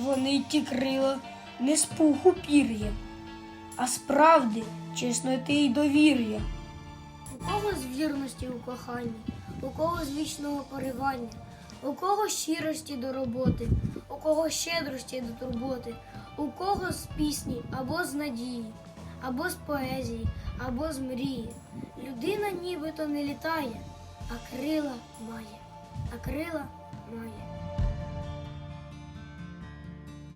Вони ті крила не з пуху пір'я, а з правди, чесноти й довір'я. У кого з вірності у коханні, у кого з вічного поривання, у кого щирості до роботи, у кого щедрості до турботи, у кого з пісні або з надії, або з поезії, або з мрії. Людина нібито не літає, а крила має, а крила має.